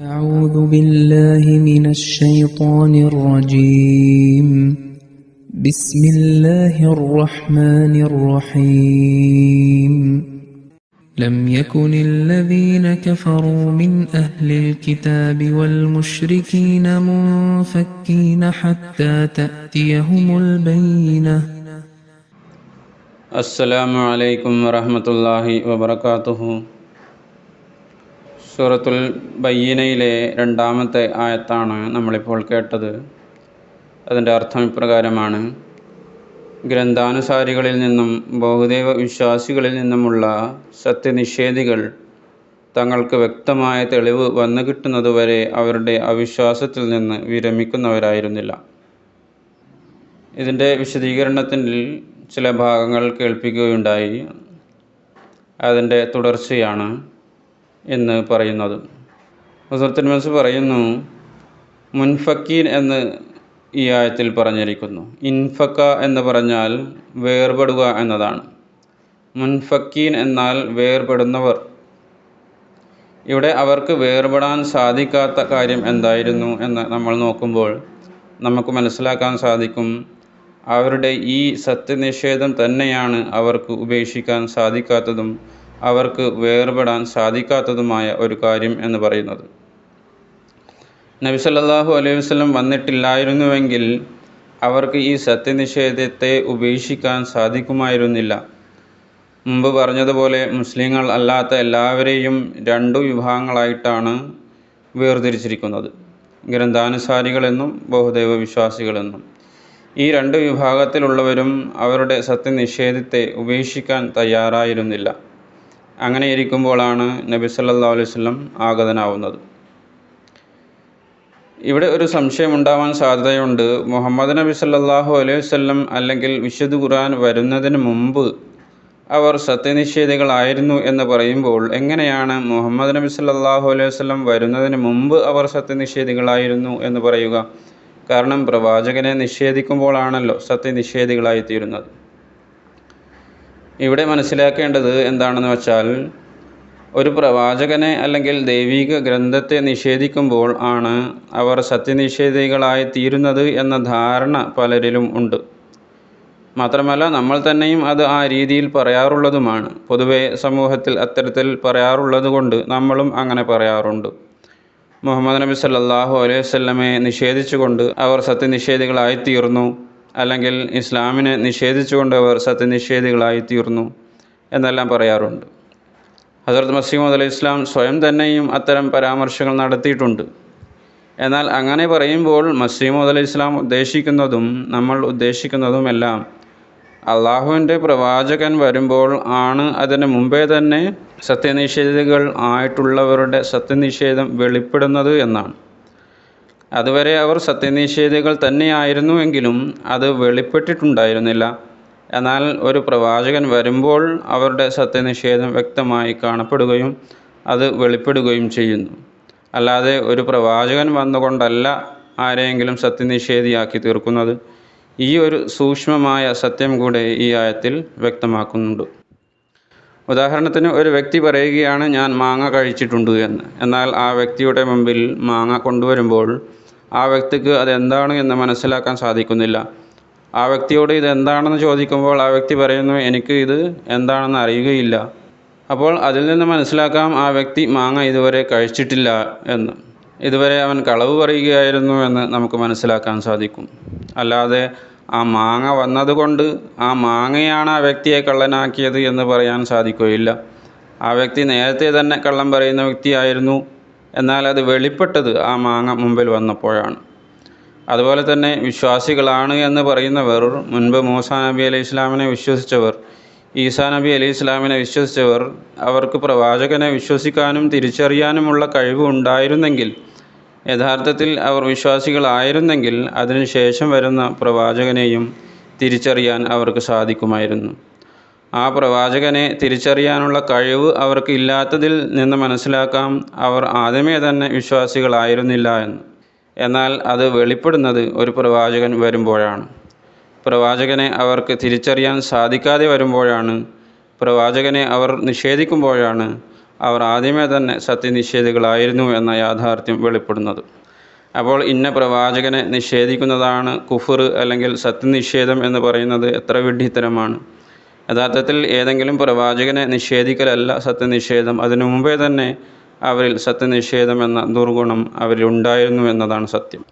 أعوذ بالله من الشيطان الرجيم. بسم الله الرحمن الرحيم. لم يكن الذين كفروا من أهل الكتاب والمشركين منفكين حتى تأتيهم البينة. السلام عليكم ورحمة الله وبركاته. സൂറത്തുൽ ബയ്യനയിലെ രണ്ടാമത്തെ ആയത്താണ് നമ്മളിപ്പോൾ കേട്ടത്. അതിന്റെ അർത്ഥം ഇപ്രകാരമാണ്. ഗ്രന്ഥാനുസാരികളിൽ നിന്നും ബഹുദൈവ വിശ്വാസികളിൽ നിന്നുമുള്ള സത്യനിഷേധികൾ തങ്ങൾക്ക് വ്യക്തമായ തെളിവ് വന്നു കിട്ടുന്നതുവരെ അവരുടെ അവിശ്വാസത്തിൽ നിന്ന് വിരമിക്കുന്നവരായിരുന്നില്ല. ഇതിന്റെ വിശദീകരണത്തിൽ ചില ഭാഗങ്ങൾ കേൾപ്പിക്കുകയുണ്ടായി. അതിന്റെ തുടർച്ചയാണ്. എന്ന് പറയുന്നത്. ഹസരത്തുൽ മനസ് പറയുന്നു മുൻഫക്കീൻ എന്ന് ഈ ആയത്തിൽ പറഞ്ഞിരിക്കുന്നു. ഇൻഫക്ക എന്ന് പറഞ്ഞാൽ വേർപെടുക എന്നതാണ്. മുൻഫക്കീൻ എന്നാൽ വേർപെടുന്നവർ. ഇവിടെ അവർക്ക് വേർപെടാൻ സാധിക്കാത്ത കാര്യം എന്തായിരുന്നു എന്ന് നമ്മൾ നോക്കുമ്പോൾ നമുക്ക് മനസ്സിലാക്കാൻ സാധിക്കും അവരുടെ ഈ സത്യനിഷേധം തന്നെയാണ് അവർക്ക് ഉപേക്ഷിക്കാൻ സാധിക്കാത്തതും അവർക്ക് വേർപെടാൻ സാധിക്കാത്തതുമായ ഒരു കാര്യം എന്ന് പറയുന്നത്. നബി സല്ലല്ലാഹു അലൈഹി വസല്ലം വന്നിട്ടില്ലായിരുന്നുവെങ്കിൽ അവർക്ക് ഈ സത്യനിഷേധത്തെ ഉപേക്ഷിക്കാൻ സാധിക്കുമായിരുന്നില്ല. മുമ്പ് പറഞ്ഞതുപോലെ മുസ്ലിങ്ങൾ അല്ലാത്ത എല്ലാവരെയും രണ്ടു വിഭാഗങ്ങളായിട്ടാണ് വേർതിരിച്ചിരിക്കുന്നത്. ഗ്രന്ഥാനുസാരികളെന്നും ബഹുദൈവ വിശ്വാസികളെന്നും. ഈ രണ്ട് വിഭാഗത്തിലുള്ളവരും അവരുടെ സത്യനിഷേധത്തെ ഉപേക്ഷിക്കാൻ തയ്യാറായിരുന്നില്ല. അങ്ങനെ ഇരിക്കുമ്പോഴാണ് നബി സല്ലാ അലൈഹി വസല്ലം ആഗതനാവുന്നത്. ഇവിടെ ഒരു സംശയം ഉണ്ടാവാൻ സാധ്യതയുണ്ട്. മുഹമ്മദ് നബി സല്ലാഹു അലൈഹി വസല്ലം അല്ലെങ്കിൽ വിശുദ്ധ ഖുർആൻ വരുന്നതിന് മുമ്പ് അവർ സത്യനിഷേധികളായിരുന്നു എന്ന് പറയുമ്പോൾ എങ്ങനെയാണ് മുഹമ്മദ് നബി സല്ലാഹു അലൈഹി വസല്ലം വരുന്നതിന് മുമ്പ് അവർ സത്യനിഷേധികളായിരുന്നു എന്ന് പറയുക? കാരണം പ്രവാചകനെ നിഷേധിക്കുമ്പോഴാണല്ലോ സത്യനിഷേധികളായിത്തീരുന്നത്. ഇവിടെ മനസ്സിലാക്കേണ്ടത് എന്താണെന്ന് വെച്ചാൽ ഒരു പ്രവാചകനെ അല്ലെങ്കിൽ ദൈവിക ഗ്രന്ഥത്തെ നിഷേധിക്കുമ്പോൾ ആണ് അവർ സത്യനിഷേധികളായി തീരുന്നത് എന്ന ധാരണ പലരിലും ഉണ്ട്. മാത്രമല്ല നമ്മൾ തന്നെയും അത് ആ രീതിയിൽ പറയാറുള്ളതുമാണ്. പൊതുവേ സമൂഹത്തിൽ അത്തരത്തിൽ പറയാറുള്ളത് കൊണ്ട് നമ്മളും അങ്ങനെ പറയാറുണ്ട്. മുഹമ്മദ് നബി സല്ലാഹു അലൈഹി വല്ലമയെ നിഷേധിച്ചുകൊണ്ട് അവർ സത്യനിഷേധികളായി തീർന്നു. അല്ലെങ്കിൽ ഇസ്ലാമിനെ നിഷേധിച്ചുകൊണ്ട് അവർ സത്യനിഷേധികളായി തീർന്നു എന്നെല്ലാം പറയാറുണ്ട്. ഹസരത് മസീമദ് അലൈഹി ഇസ്ലാം സ്വയം തന്നെയും അത്തരം പരാമർശങ്ങൾ നടത്തിയിട്ടുണ്ട്. എന്നാൽ അങ്ങനെ പറയുമ്പോൾ മസീമദ് അലൈഹി ഇസ്ലാം ഉദ്ദേശിക്കുന്നതും നമ്മൾ ഉദ്ദേശിക്കുന്നതും എല്ലാം അള്ളാഹുവിന്റെ പ്രവാചകൻ വരുമ്പോൾ ആണ്. അതിന് മുമ്പേ തന്നെ സത്യനിഷേധികൾ ആയിട്ടുള്ളവരുടെ സത്യനിഷേധം വെളിപ്പെടുന്നത് എന്നാണ്. അതുവരെ അവർ സത്യനിഷേധികൾ തന്നെയായിരുന്നുവെങ്കിലും അത് വെളിപ്പെട്ടിട്ടുണ്ടായിരുന്നില്ല. എന്നാൽ ഒരു പ്രവാചകൻ വരുമ്പോൾ അവരുടെ സത്യനിഷേധം വ്യക്തമായി കാണപ്പെടുകയും അത് വെളിപ്പെടുകയും ചെയ്യുന്നു. അല്ലാതെ ഒരു പ്രവാചകൻ വന്നുകൊണ്ടല്ല ആരെയെങ്കിലും സത്യനിഷേധിയാക്കി തീർക്കുന്നത്. ഈ ഒരു സൂക്ഷ്മമായ സത്യം കൂടെ ഈ ആയത്തിൽ വ്യക്തമാക്കുന്നുണ്ട്. ഉദാഹരണത്തിന് ഒരു വ്യക്തി പറയുകയാണ് ഞാൻ മാങ്ങ കഴിച്ചിട്ടുണ്ട് എന്ന്. എന്നാൽ ആ വ്യക്തിയുടെ മുമ്പിൽ മാങ്ങ കൊണ്ടുവരുമ്പോൾ ആ വ്യക്തിക്ക് അതെന്താണ് എന്ന് മനസ്സിലാക്കാൻ സാധിക്കുന്നില്ല. ആ വ്യക്തിയോട് ഇത് എന്താണെന്ന് ചോദിക്കുമ്പോൾ ആ വ്യക്തി പറയുന്നു എനിക്ക് ഇത് എന്താണെന്ന് അറിയുകയില്ല. അപ്പോൾ അതിൽ നിന്ന് മനസ്സിലാക്കാം ആ വ്യക്തി മാങ്ങ ഇതുവരെ കഴിച്ചിട്ടില്ല എന്ന്. ഇതുവരെ അവൻ കളവ് പറയുകയായിരുന്നു എന്ന് നമുക്ക് മനസ്സിലാക്കാൻ സാധിക്കും. അല്ലാതെ ആ മാങ്ങ വന്നതുകൊണ്ട് ആ മാങ്ങയാണ് ആ വ്യക്തിയെ കള്ളനാക്കിയത് എന്ന് പറയാൻ സാധിക്കുകയില്ല. ആ വ്യക്തി നേരത്തെ തന്നെ കള്ളം പറയുന്ന വ്യക്തിയായിരുന്നു. എന്നാൽ അത് വെളിപ്പെട്ടത് ആ മാങ്ങ മുമ്പിൽ വന്നപ്പോഴാണ്. അതുപോലെ തന്നെ വിശ്വാസികളാണ് എന്ന് പറയുന്നവർ മുൻപ് മൂസ നബി അലൈഹി ഇസ്ലാമിനെ വിശ്വസിച്ചവർ ഈസാ നബി അലൈഹി ഇസ്ലാമിനെ വിശ്വസിച്ചവർ അവർക്ക് പ്രവാചകനെ വിശ്വസിക്കാനും തിരിച്ചറിയാനുമുള്ള കഴിവ് ഉണ്ടായിരുന്നെങ്കിൽ യഥാർത്ഥത്തിൽ അവർ വിശ്വാസികളായിരുന്നെങ്കിൽ അതിനുശേഷം വരുന്ന പ്രവാചകനെയും തിരിച്ചറിയാൻ അവർക്ക് സാധിക്കുമായിരുന്നു. ആ പ്രവാചകനെ തിരിച്ചറിയാനുള്ള കഴിവ് അവർക്ക് ഇല്ലാത്തതിൽ നിന്ന് മനസ്സിലാക്കാം അവർ ആദ്യമേ തന്നെ വിശ്വാസികളായിരുന്നില്ല എന്ന്. എന്നാൽ അത് വെളിപ്പെടുന്നത് ഒരു പ്രവാചകൻ വരുമ്പോഴാണ്. പ്രവാചകനെ അവർക്ക് തിരിച്ചറിയാൻ സാധിക്കാതെ വരുമ്പോഴാണ്. പ്രവാചകനെ അവർ നിഷേധിക്കുമ്പോഴാണ്. അവർ ആദ്യമേ തന്നെ സത്യനിഷേധികളായിരുന്നു എന്ന യാഥാർത്ഥ്യം വെളിപ്പെടുന്നത്. അപ്പോൾ ഇന്ന പ്രവാചകനെ നിഷേധിക്കുന്നതാണ് കുഫർ അല്ലെങ്കിൽ സത്യനിഷേധം എന്ന് പറയുന്നത് എത്ര വിഡ്ഢിത്തരമാണ്. യഥാർത്ഥത്തിൽ ഏതെങ്കിലും പ്രവാചകനെ നിഷേധിക്കലല്ല സത്യനിഷേധം. അതിനു മുമ്പേ തന്നെ അവരിൽ സത്യനിഷേധം എന്ന ദുർഗുണം അവരിലുണ്ടായിരുന്നു എന്നതാണ് സത്യം.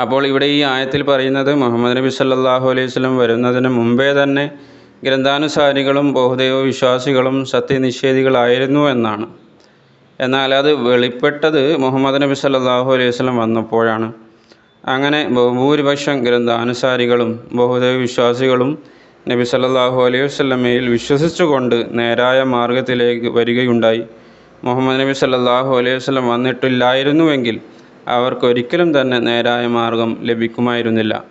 അപ്പോൾ ഇവിടെ ഈ ആയത്തിൽ പറയുന്നത് മുഹമ്മദ് നബി സല്ലാഹു അലൈഹി വസല്ലം വരുന്നതിന് മുമ്പേ തന്നെ ഗ്രന്ഥാനുസാരികളും ബഹുദൈവ വിശ്വാസികളും സത്യനിഷേധികളായിരുന്നു എന്നാണ്. എന്നാൽ അത് വെളിപ്പെട്ടത് മുഹമ്മദ് നബി സല്ലാഹു അലൈഹി വസ്ലം വന്നപ്പോഴാണ്. അങ്ങനെ ബഹുഭൂരിപക്ഷം ഗ്രന്ഥാനുസാരികളും ബഹുദൈവ വിശ്വാസികളും നബി സല്ലാഹു അലൈഹി വസ്ലമയിൽ വിശ്വസിച്ചുകൊണ്ട് നേരായ മാർഗത്തിലേക്ക് വരികയുണ്ടായി. മുഹമ്മദ് നബി സല്ലാഹു അലൈഹി വസ്ലം വന്നിട്ടില്ലായിരുന്നുവെങ്കിൽ അവർക്കൊരിക്കലും തന്നെ നേരായ മാർഗം ലഭിക്കുമായിരുന്നില്ല.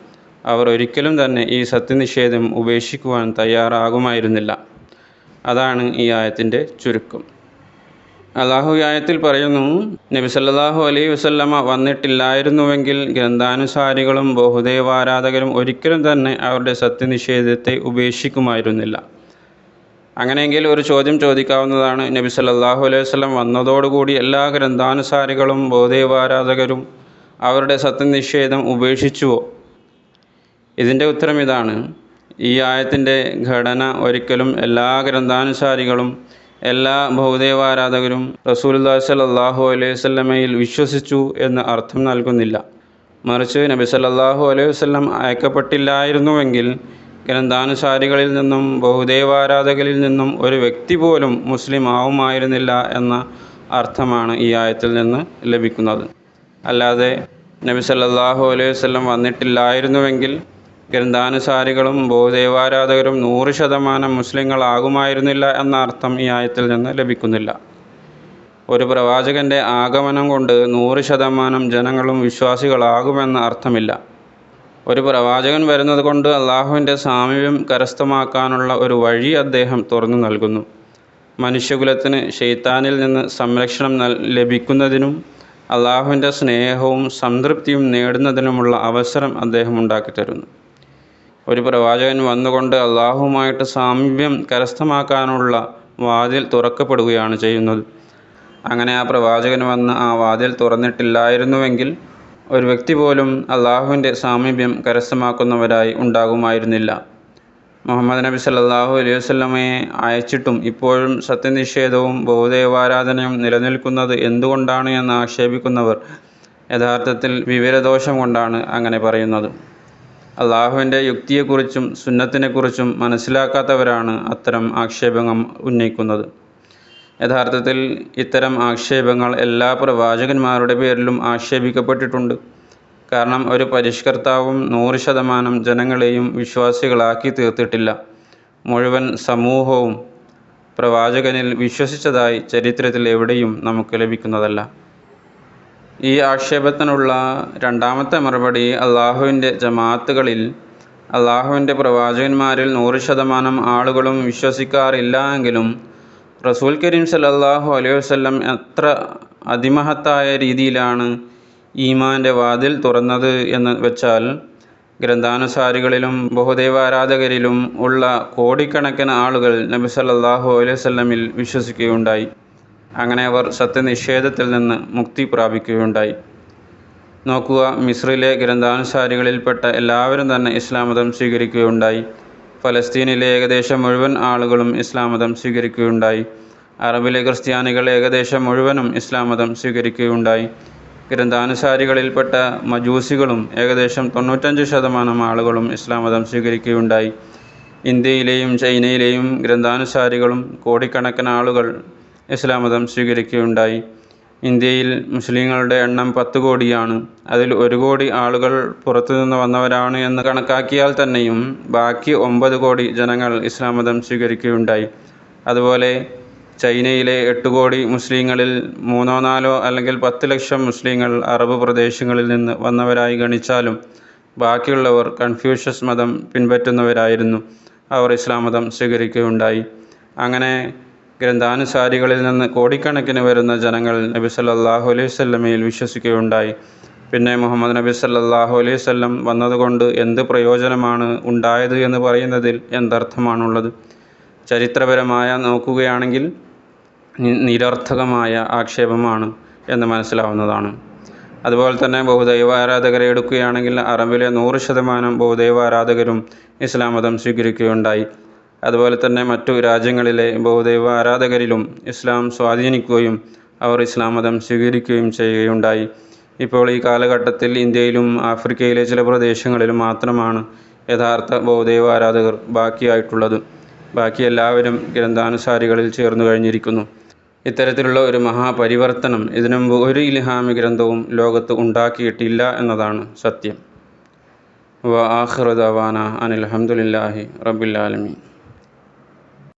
അവർ ഒരിക്കലും തന്നെ ഈ സത്യനിഷേധം ഉപേക്ഷിക്കുവാൻ തയ്യാറാകുമായിരുന്നില്ല. അതാണ് ഈ ആയത്തിന്റെ ചുരുക്കം. അള്ളാഹു ആയത്തിൽ പറയുന്നു നബി സല്ലല്ലാഹു അലൈഹി വസല്ലമ വന്നിട്ടില്ലായിരുന്നുവെങ്കിൽ ഗ്രന്ഥാനുസാരികളും ബഹുദൈവാരാധകരും ഒരിക്കലും തന്നെ അവരുടെ സത്യനിഷേധത്തെ ഉപേക്ഷിക്കുമായിരുന്നില്ല. അങ്ങനെയെങ്കിൽ ഒരു ചോദ്യം ചോദിക്കാവുന്നതാണ് നബി സല്ലാഹു അലൈഹി വസ്ലം വന്നതോടുകൂടി എല്ലാ ഗ്രന്ഥാനുസാരികളും ബഹുദൈവാരാധകരും അവരുടെ സത്യനിഷേധം ഉപേക്ഷിച്ചുവോ? ഇതിന്റെ ഉത്തരം ഇതാണ്. ഈ ആയത്തിന്റെ ഘടന ഒരിക്കലും എല്ലാ ഗ്രന്ഥാനുസാരികളും എല്ലാ ബഹുദൈവാരാധകരും റസൂലുള്ളാഹി സ്വല്ലല്ലാഹു അലൈഹി വസല്ലമയിൽ വിശ്വസിച്ചു എന്ന് അർത്ഥം നൽകുന്നില്ല. മറിച്ച് നബി സല്ലാഹു അലൈഹി വസല്ലം അയക്കപ്പെട്ടില്ലായിരുന്നുവെങ്കിൽ ഗ്രന്ഥാനുസാരികളിൽ നിന്നും ബഹുദൈവാരാധകരിൽ നിന്നും ഒരു വ്യക്തി പോലും മുസ്ലിം ആവുമായിരുന്നില്ല എന്ന അർത്ഥമാണ് ഈ ആയത്തിൽ നിന്ന് ലഭിക്കുന്നത്. അല്ലാതെ നബി സല്ലാഹു അലൈഹി വസല്ലം വന്നിട്ടില്ലായിരുന്നുവെങ്കിൽ ഗ്രന്ഥാനുസാരികളും ബോധദേവാരാധകരും നൂറ് ശതമാനം മുസ്ലിങ്ങളാകുമായിരുന്നില്ല എന്ന അർത്ഥം ഈ ആയത്തിൽ നിന്ന് ലഭിക്കുന്നില്ല. ഒരു പ്രവാചകന്റെ ആഗമനം കൊണ്ട് നൂറ് ശതമാനം ജനങ്ങളും വിശ്വാസികളാകുമെന്ന അർത്ഥമില്ല. ഒരു പ്രവാചകൻ വരുന്നത് കൊണ്ട് അള്ളാഹുവിന്റെ സാമീപ്യം കരസ്ഥമാക്കാനുള്ള ഒരു വഴി അദ്ദേഹം തുറന്നു നൽകുന്നു. മനുഷ്യകുലത്തിന് ഷെയ്ത്താനിൽ നിന്ന് സംരക്ഷണം ലഭിക്കുന്നതിനും അള്ളാഹുവിന്റെ സ്നേഹവും സംതൃപ്തിയും നേടുന്നതിനുമുള്ള അവസരം അദ്ദേഹം ഉണ്ടാക്കിത്തരുന്നു. ഒരു പ്രവാചകൻ വന്നുകൊണ്ട് അള്ളാഹുമായിട്ട് സാമീപ്യം കരസ്ഥമാക്കാനുള്ള വാതിൽ തുറക്കപ്പെടുകയാണ് ചെയ്യുന്നത്. അങ്ങനെ ആ പ്രവാചകൻ വന്ന് ആ വാതിൽ തുറന്നിട്ടില്ലായിരുന്നുവെങ്കിൽ ഒരു വ്യക്തി പോലും അള്ളാഹുവിന്റെ സാമീപ്യം കരസ്ഥമാക്കുന്നവരായി ഉണ്ടാകുമായിരുന്നില്ല. മുഹമ്മദ് നബി സല്ലാഹു അലൈഹി വസ്ലമയെ അയച്ചിട്ടും ഇപ്പോഴും സത്യനിഷേധവും ബഹുദേവാരാധനയും നിലനിൽക്കുന്നത് എന്തുകൊണ്ടാണ് എന്ന് ആക്ഷേപിക്കുന്നവർ യഥാർത്ഥത്തിൽ വിവരദോഷം കൊണ്ടാണ് അങ്ങനെ പറയുന്നത്. അള്ളാഹുവിന്റെ യുക്തിയെക്കുറിച്ചും സുന്നത്തിനെക്കുറിച്ചും മനസ്സിലാക്കാത്തവരാണ് അത്തരം ആക്ഷേപങ്ങൾ ഉന്നയിക്കുന്നത്. യഥാർത്ഥത്തിൽ ഇത്തരം ആക്ഷേപങ്ങൾ എല്ലാ പ്രവാചകന്മാരുടെ പേരിലും ആക്ഷേപിക്കപ്പെട്ടിട്ടുണ്ട്. കാരണം ഒരു പരിഷ്കർത്താവും നൂറ് ശതമാനം ജനങ്ങളെയും വിശ്വാസികളാക്കി തീർത്തിട്ടില്ല. മുഴുവൻ സമൂഹവും പ്രവാചകനിൽ വിശ്വസിച്ചതായി ചരിത്രത്തിൽ എവിടെയും നമുക്ക് ലഭിക്കുന്നതല്ല. ഈ ആക്ഷേപത്തിനുള്ള രണ്ടാമത്തെ മറുപടി അള്ളാഹുവിന്റെ ജമാഅത്തുകളിൽ അള്ളാഹുവിന്റെ പ്രവാചകന്മാരിൽ നൂറ് ശതമാനം ആളുകളും വിശ്വസിക്കാറില്ല എങ്കിലും റസൂൽ കരീം സല്ലല്ലാഹു അലൈഹി വസല്ലം എത്ര അതിമഹത്തായ രീതിയിലാണ് ഈമാന്റെ വാതിൽ തുറന്നത് എന്ന് വെച്ചാൽ ഗ്രന്ഥാനുസാരികളിലും ബഹുദൈവാരാധകരിലും ഉള്ള കോടിക്കണക്കിന് ആളുകൾ നബി സല്ലല്ലാഹു അലൈഹി വസല്ലമിൽ വിശ്വസിക്കുകയുണ്ടായി. അങ്ങനെ അവർ സത്യനിഷേധത്തിൽ നിന്ന് മുക്തി പ്രാപിക്കുകയുണ്ടായി. നോക്കുക മിസ്രിലെ ഗ്രന്ഥാനുസാരികളിൽപ്പെട്ട എല്ലാവരും തന്നെ ഇസ്ലാം മതം സ്വീകരിക്കുകയുണ്ടായി. ഫലസ്തീനിലെ ഏകദേശം മുഴുവൻ ആളുകളും ഇസ്ലാം മതം സ്വീകരിക്കുകയുണ്ടായി. അറബിലെ ക്രിസ്ത്യാനികൾ ഏകദേശം മുഴുവനും ഇസ്ലാം മതം സ്വീകരിക്കുകയുണ്ടായി. ഗ്രന്ഥാനുസാരികളിൽപ്പെട്ട മജൂസികളും ഏകദേശം തൊണ്ണൂറ്റഞ്ച് ശതമാനം ആളുകളും ഇസ്ലാം മതം സ്വീകരിക്കുകയുണ്ടായി. ഇന്ത്യയിലെയും ചൈനയിലെയും ഗ്രന്ഥാനുസാരികളും കോടിക്കണക്കിന് ആളുകൾ ഇസ്ലാം മതം സ്വീകരിക്കുകയുണ്ടായി. ഇന്ത്യയിൽ മുസ്ലിങ്ങളുടെ എണ്ണം പത്ത് കോടിയാണ്. അതിൽ ഒരു കോടി ആളുകൾ പുറത്തുനിന്ന് വന്നവരാണ് എന്ന് കണക്കാക്കിയാൽ തന്നെയും ബാക്കി ഒമ്പത് കോടി ജനങ്ങൾ ഇസ്ലാം മതം സ്വീകരിക്കുകയുണ്ടായി. അതുപോലെ ചൈനയിലെ എട്ട് കോടി മുസ്ലിങ്ങളിൽ മൂന്നോ നാലോ അല്ലെങ്കിൽ പത്ത് ലക്ഷം മുസ്ലിങ്ങൾ അറബ് പ്രദേശങ്ങളിൽ നിന്ന് വന്നവരായി ഗണിച്ചാലും ബാക്കിയുള്ളവർ കൺഫ്യൂഷ്യസ് മതം പിൻപറ്റുന്നവരായിരുന്നു. അവർ ഇസ്ലാം മതം സ്വീകരിക്കുകയുണ്ടായി. അങ്ങനെ ഗ്രന്ഥാനുസാരികളിൽ നിന്ന് കോടിക്കണക്കിന് വരുന്ന ജനങ്ങൾ നബി സല്ലാഹു അലൈഹി സ്വല്ലമയിൽ വിശ്വസിക്കുകയുണ്ടായി. പിന്നെ മുഹമ്മദ് നബി സല്ലാഹു അലൈഹി സ്വല്ലം വന്നതുകൊണ്ട് എന്ത് പ്രയോജനമാണ് ഉണ്ടായത് എന്ന് പറയുന്നതിൽ എന്തർത്ഥമാണുള്ളത്? ചരിത്രപരമായ നോക്കുകയാണെങ്കിൽ നിരർത്ഥകമായ ആക്ഷേപമാണ് എന്ന് മനസ്സിലാവുന്നതാണ്. അതുപോലെ തന്നെ ബഹുദൈവ ആരാധകരെ എടുക്കുകയാണെങ്കിൽ അറബിലെ നൂറ് ശതമാനം ബഹുദൈവ ആരാധകരും ഇസ്ലാം മതം സ്വീകരിക്കുകയുണ്ടായി. അതുപോലെ തന്നെ മറ്റു രാജ്യങ്ങളിലെ ബഹുദൈവ ആരാധകരിലും ഇസ്ലാം സ്വാധീനിക്കുകയും അവർ ഇസ്ലാം മതം സ്വീകരിക്കുകയും ചെയ്യുകയുണ്ടായി. ഇപ്പോൾ ഈ കാലഘട്ടത്തിൽ ഇന്ത്യയിലും ആഫ്രിക്കയിലെ ചില പ്രദേശങ്ങളിലും മാത്രമാണ് യഥാർത്ഥ ബഹുദൈവ ആരാധകർ ബാക്കിയായിട്ടുള്ളത്. ബാക്കി എല്ലാവരും ഗ്രന്ഥാനുസാരികളിൽ ചേർന്നു കഴിഞ്ഞിരിക്കുന്നു. ഇത്തരത്തിലുള്ള ഒരു മഹാപരിവർത്തനം ഇതിനു മുമ്പ് ഒരു ഇൽഹാമി ഗ്രന്ഥവും ലോകത്ത് ഉണ്ടാക്കിയിട്ടില്ല എന്നതാണ് സത്യം. വ ആഹ്റദവാന ദവാന അനിൽ അൽഹംദുലില്ലാഹി റബ്ബിൽ ആലമീൻ.